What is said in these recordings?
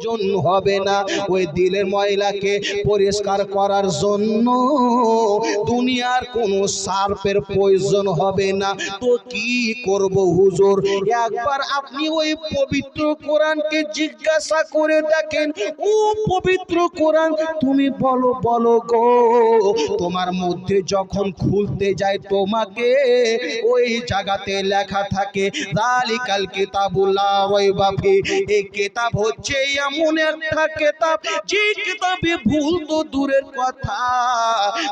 প্রয়োজন হবে না। ওই দিলের ময়লাকে পরিষ্কার করার জন্য দুনিয়ার কোনো সার্ফের প্রয়োজন হবে না। তো কি করব হুজুর? একবার আপনি ওই পবিত্র কোরআনকে জিজ্ঞাসা করে দেখেন। ও পবিত্র কোরআন, তুমি বলো বলো গো, তোমার মধ্যে যখন খুলতে যায় তোমাকে, ওই জায়গাতে লেখা থাকে জালিকাল কিতাবুল্লাহ এই কিতাব হচ্ছে এমন একটা কিতাব যে কিতাবে ভুল তো দূরের কথা।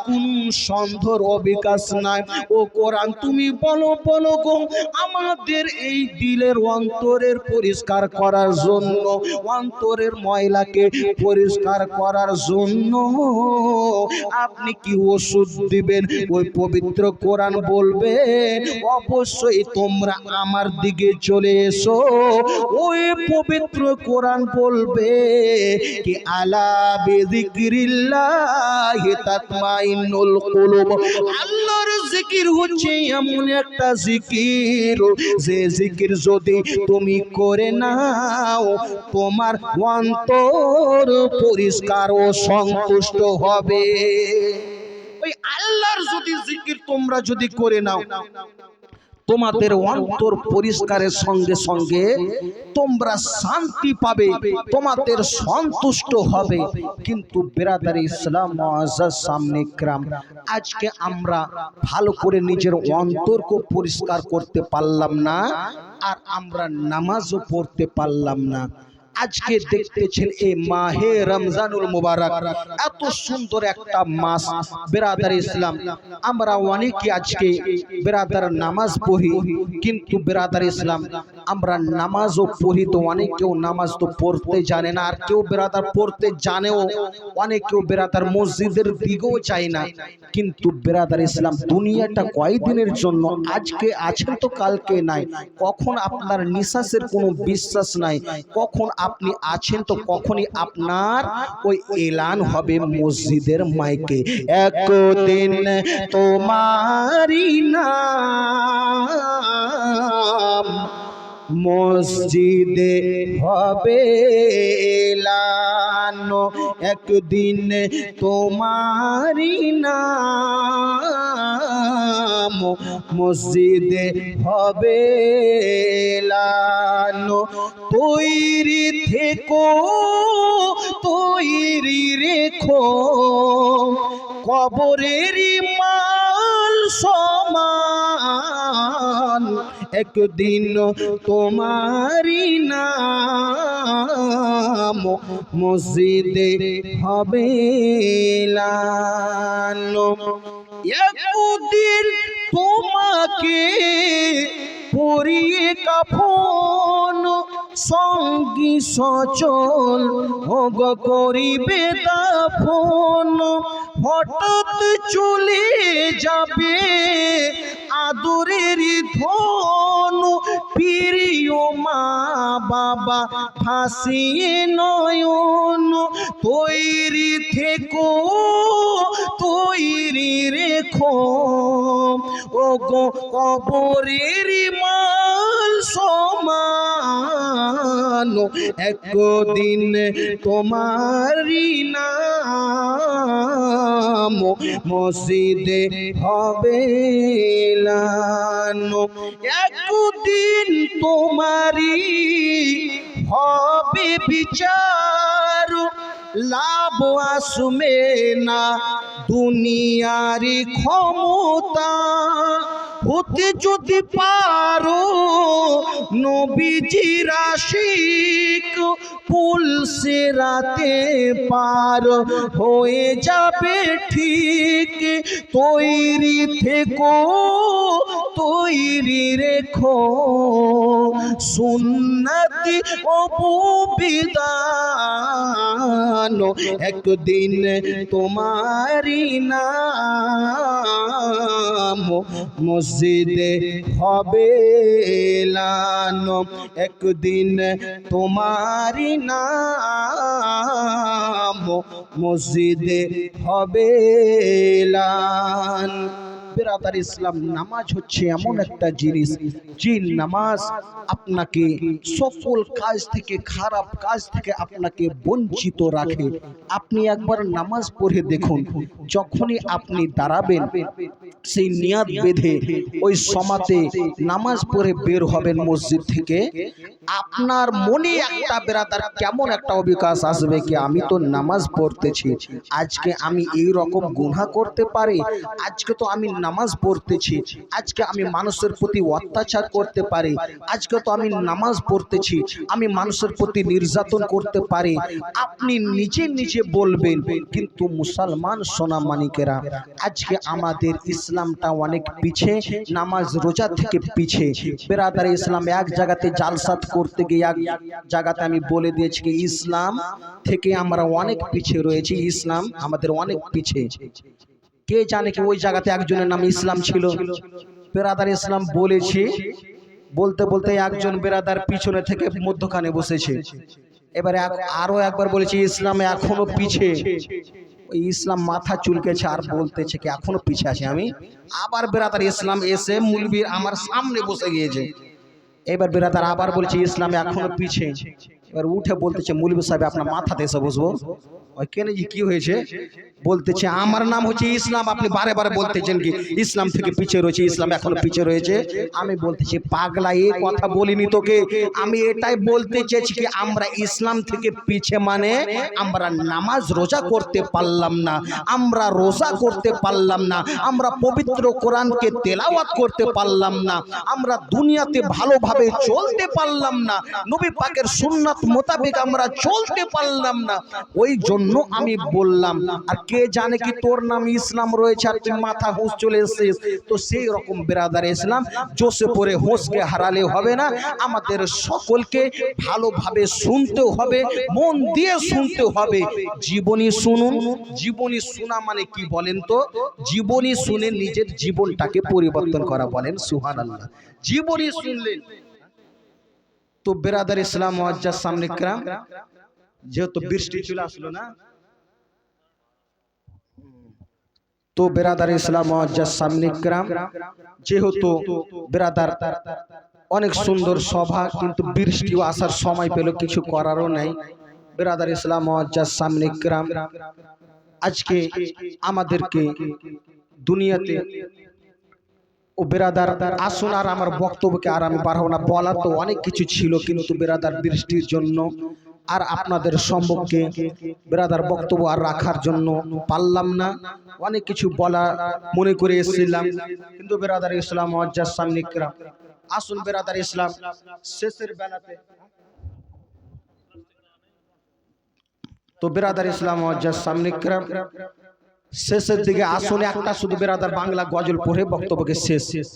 কোন সন্দেহর অবিকাশ নাই। ও কোরআন তুমি বলো বলো গো, আমাদের এই দিলের অন্তরের পরিষ্কার করার জন্য, অন্তরের ময়লাকে পরিষ্কার করার জন্য। আপনি কি ওষুধ দিবেন? ওই পবিত্র কোরআন বলবেন অবশ্যই তোমরা আমার দিকে চলে এসো। ওই পবিত্র কোরআন বলবে কি আলা বিযিকরিল্লাহ তাতমাইন্নুল কুলুব। আল্লাহর জিকির হচ্ছে এমন একটা জিকির। যে জিকির যদি তুমি করে নাও, তোমার অন্তর পরিষ্কার ও সন্তুষ্ট হবে। ওই আল্লাহর যদি জিকির তোমরা যদি করে নাও তোমাদের অন্তর পরিষ্কারের সঙ্গে সঙ্গে তোমরা শান্তি পাবে, তোমাদের সন্তুষ্ট হবে। কিন্তু বেরাদারি ইসলাম সামনে ক্রাম আজকে আমরা ভালো করে নিজের অন্তরকে পরিষ্কার করতে পারলাম না, আর আমরা নামাজও পড়তে পারলাম না। আজকে দেখতেছেন এই মাহে রমজানুল মুবারক। এত সুন্দর একটা মাস বেরাদার ইসলাম। আমরা অনেকে আজকে বেরাদার নামাজ পড়ি কিন্তু বেরাদার ইসলাম আমরা নামাজও পড়ি তো অনেক কেউ নামাজ তো পড়তে জানে না, আর কেউ বেরাদার পড়তে জানেও, অনেক কেউ বেরাদার মসজিদের দিকেও চায় না। কিন্তু বেরাদার ইসলাম দুনিয়াটা কয়দিনের জন্য, আজকে আছেন তো কালকে নাই, কখন আপনার নিঃশ্বাসের কোনো বিশ্বাস নাই, কখন আপনি আছেন তো কখনই আপনার ওই এলান হবে মসজিদের মাইকে। একদিন তোমারি নাম মসজিদে হবে এলান একদিন তোমারি নাম। মসজিদে হবে এলান, তৈরি থেকো, তৈরি রেখো। কবরেরই মাল সমান একদিন তোমারি নাম মসজিদে হবে একদিন তোমাকে পরিয়ে কাফন, সঙ্গী সচল ভোগ করিবে দাফন হঠাৎ চলে যাবে। আদরের ধন প্রিয় মা বাবা ফাঁসিয়ে নয়ন তৈরি থেকো, তৈরি রেখো। ও গো কবরের মাল সমান, একদিন তোমারি নাম। মসজিদে হবে একদিন তোমারি হবে বিচার। লাভ আসবে না দুনিয়ারি ক্ষমতা। হতে যদি পারো, নবীজি রাশিক পুল রাতে পার হয়ে যাবে ঠিক। তৈরি থেকো, তৈরি রেখো সুন্নতি অপবিদান একদিন তোমারি নাম মসজিদে হবে লানো একদিন তোমারি নাম মসজিদে হবে বেরাদার ইসলাম নামাজ হচ্ছে এমন একটা জিনিস, যে নামাজ আপনাকে সকল কাজ থেকে, খারাপ কাজ থেকে আপনাকে বঞ্চিত রাখে। আপনি একবার নামাজ পড়ে দেখুন, যখনই আপনি দাঁড়াবেন, সেই নিয়াত বেঁধে ওই সমাতে নামাজ পড়ে বের হবেন মসজিদ থেকে। আপনার মনে একটা বেরাদার কেমন একটা অবিকাশ আসবে কি, আমি তো নামাজ পড়তেছি, আজকে আমি এই রকম গুনাহ করতে পারি, আজকে তো আমি নামাজ পড়তেছি। আজকে আমি মানুষের প্রতি অত্যাচার করতে পারি। আজকে তো আমি নামাজ পড়তেছি। আমি মানুষের প্রতি নির্যাতন করতে পারি। আপনি নিজে নিজে বলবেন, কিন্তু মুসলমান সোনা মানিকেরা, আজকে আমাদের ইসলামটা অনেক পিছে, নামাজ রোজা থেকে পিছে। বেরাদার ইসলাম এক জায়গাতে জালসাত করতে গিয়ে এক জায়গাতে আমি বলে দিয়েছি ইসলাম থেকে আমরা অনেক পিছে রয়েছি। ইসলাম আমাদের অনেক পিছে। কে জানে কি ওই জায়গাতে একজনের নাম ইসলাম ছিল? বেরাদার ইসলাম বলেছি। বলতে বলতে একজন বেরাদার পিছনে থেকে মধ্যখানে বসেছে। এবারে এক- আরও একবার বলেছি, ইসলাম এখনও পিছে। ওই ইসলাম মাথা চুলকেছে আর বলতেছে কি, এখনও পিছে আছে আমি? আবার বেরাদার ইসলাম এসে মুলবির আমার সামনে বসে গিয়েছে। এবার বেরাদার আবার বলছে, ইসলাম এখনও পিছে। এবার উঠে বলতেছে মুলবি সাহেব, আপনার মাথাতে এসে বসবো। কেন জি কি হয়েছে? বলতেছে, আমার নাম হচ্ছে ইসলাম, আপনি বারে বারে বলতেছেন কি, ইসলাম থেকে পিছিয়ে রয়েছে, ইসলাম এখনও পিছিয়ে রয়েছে। আমি বলতেছি, পাগলা, এই কথা বলিনি তোকে। আমি এটাই বলতে চেয়েছি কি, আমরা ইসলাম থেকে পিছে মানে আমরা নামাজ রোজা করতে পারলাম না, আমরা রোজা করতে পারলাম না, আমরা পবিত্র কোরআনকে তেলাওয়াত করতে পারলাম না, আমরা দুনিয়াতে ভালোভাবে চলতে পারলাম না। নবী পাকের সুন্নাত মোতাবেক আমরা চলতে পারলাম না। ওই জন্য আমি বললাম, আর কে জানে কি তোর নাম ইসলাম রয়েছে আর তুই মাথা হুঁশ চলে এসেছিস? তো সেই রকম বেরাদার ইসলাম জোসে পরে হোঁশকে হারালে হবে না। আমাদের সকলকে ভালোভাবে শুনতে হবে, মন দিয়ে শুনতে হবে। জীবনী শুনুন। জীবনী শোনা মানে কি বলেন তো? জীবনী শুনে নিজের জীবনটাকে পরিবর্তন করা বলেন সুহান আল্লাহ জীবনী শুনলেন। তো বেরাদার ইসলাম মজ্জার সামনে ক্রাম যেহেতু বৃষ্টি চলে আসলো না, তো বেরাদার ইসলাম মজ্জার সামনে ক্রাম যেহেতু বেরাদার অনেক সুন্দর সভা, কিন্তু বৃষ্টিও আসার সময় পেল, কিছু করারও নাই। বেরাদার ইসলাম মজ্জার সামনে ক্রাম আজকে আমাদেরকে দুনিয়াতে ও বেরাদার, আসুন আর আমার বক্তব্যকে আর আমি বাড়াবো না। বলার তো অনেক কিছু ছিল কিন্তু বেরাদার বৃষ্টির জন্য আর আপনাদের সম্মুখে বেরাদার বক্তব্য আর রাখার জন্য পারলাম না। অনেক কিছু বলা মনে করে এসেছিলাম কিন্তু বেরাদার ইসলাম অজ্জার সামনিকরা আসুন বেরাদার ইসলাম, শেষের বেলাতে। তো বেরাদার ইসলাম অজ্জার সামনিকরা শেষের দিকে আসলে একটা শুধু বেরাদার বাংলা গজল পড়ে বক্তব্যকে শেষ।